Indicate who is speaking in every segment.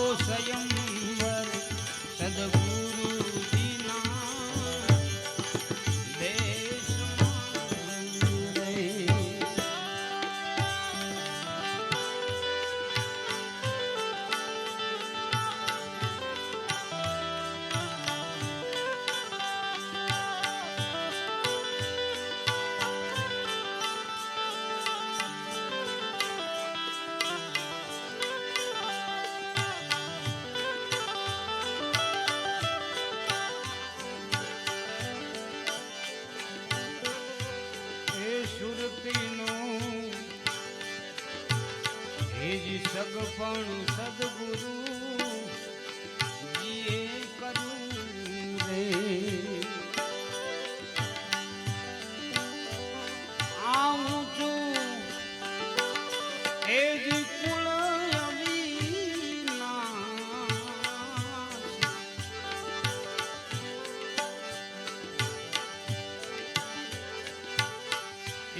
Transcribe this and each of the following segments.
Speaker 1: பூசையும்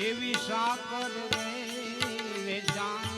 Speaker 1: એવી સાકર રે વેચાણ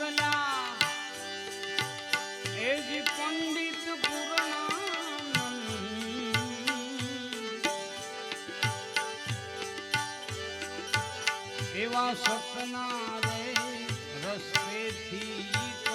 Speaker 1: એકલા એ જ એવા સપના રે રસ્તેથી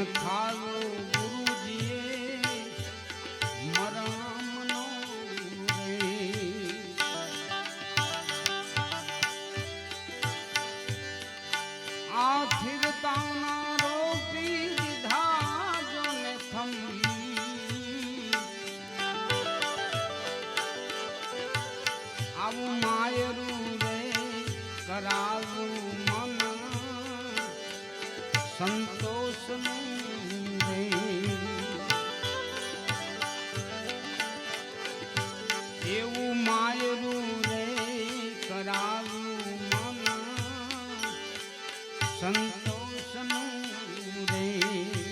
Speaker 1: એન ખાલો રે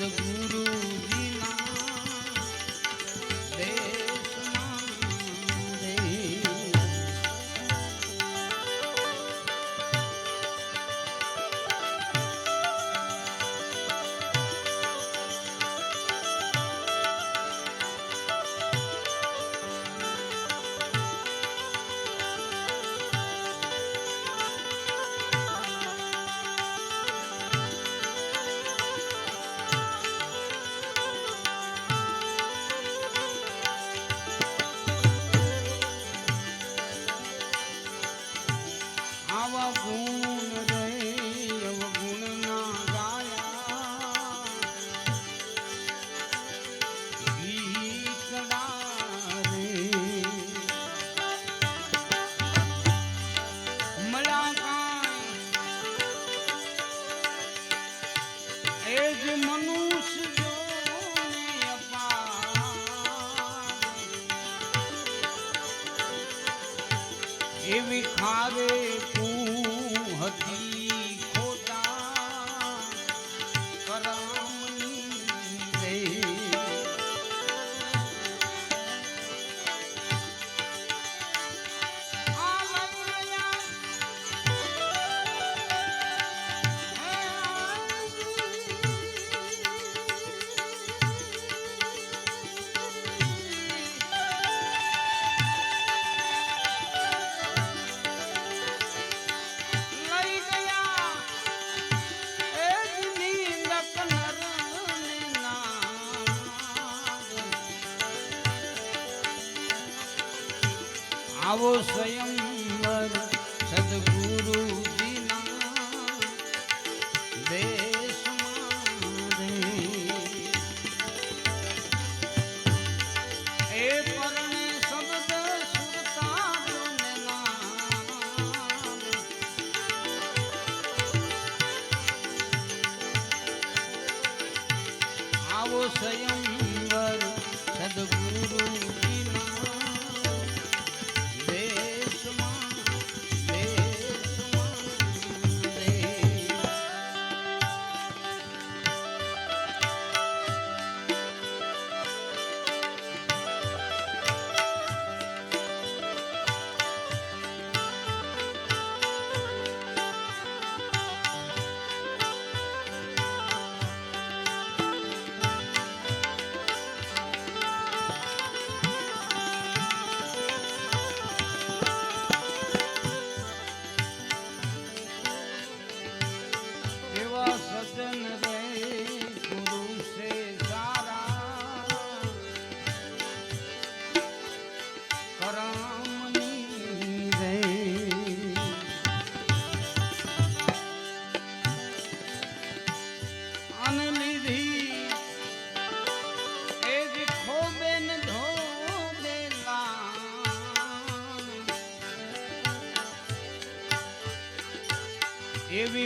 Speaker 1: 的姑。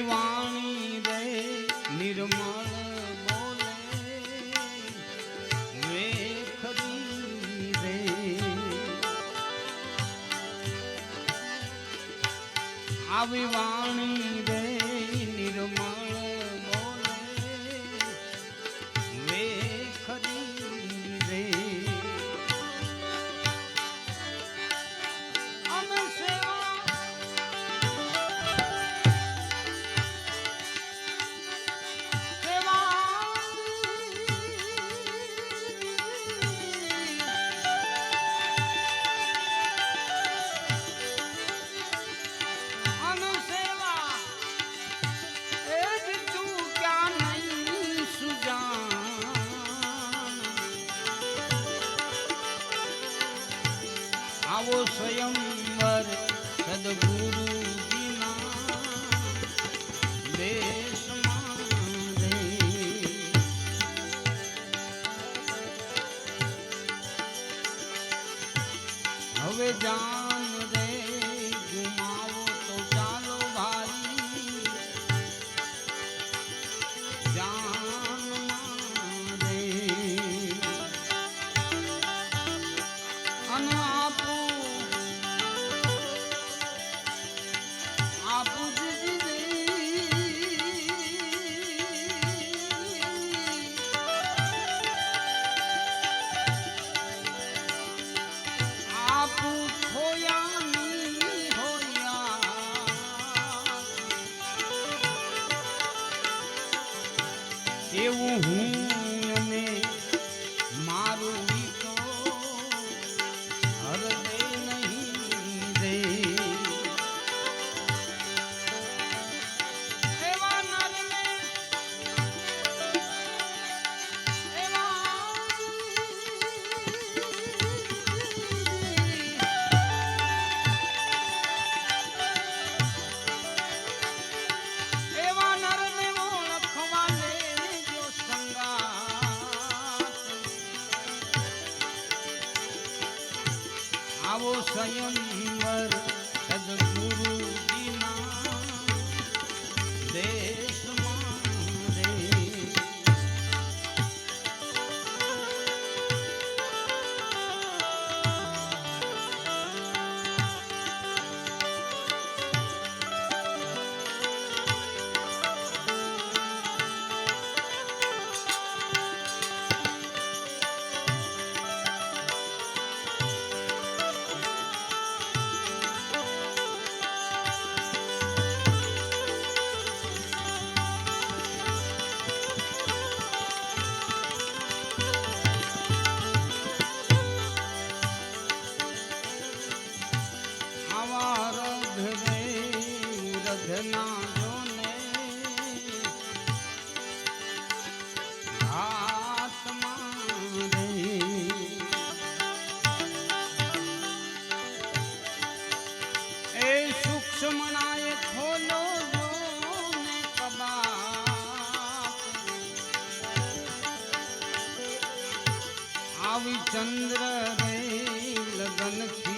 Speaker 1: વાણી રે નિર્મળ બોલે વેખરી રે આવી વાણી રવિચંદ્ર રે લગનથી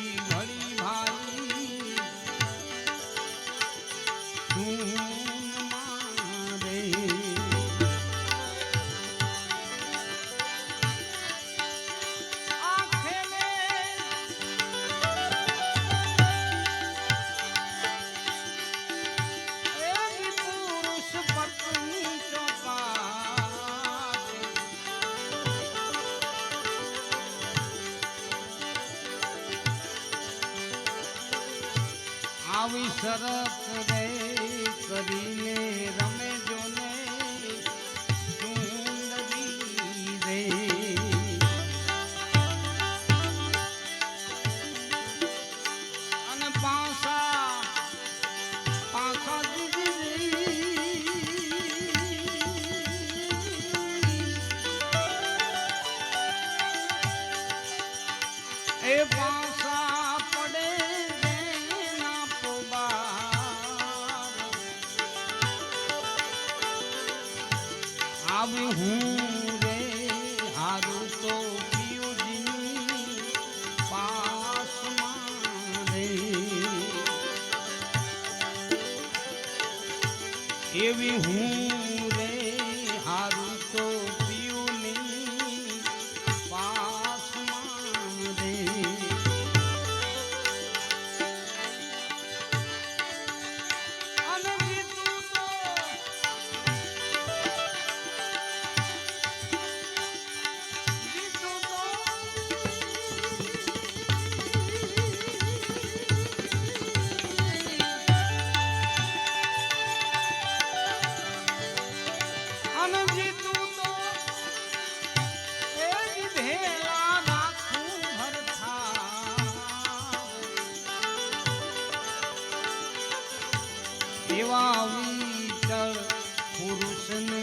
Speaker 1: એવી હું રે. એવા વિચળ પુરુષને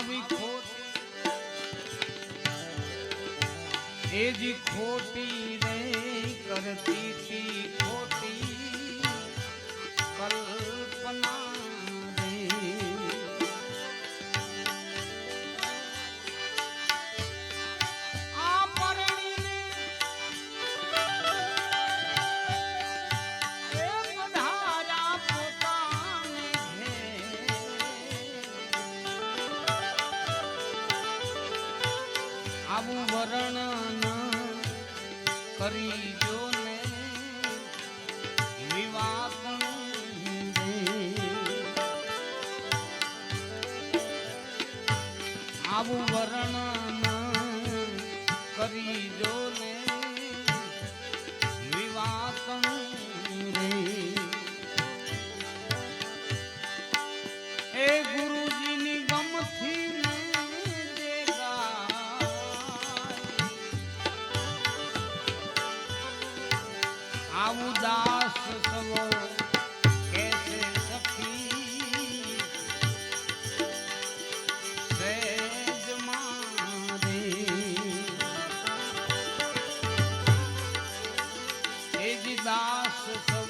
Speaker 1: આવી ખોટી. એ જ ખોટી રે કરતી ખોટી. આવું વર્ણન કરી જો દાસ સવો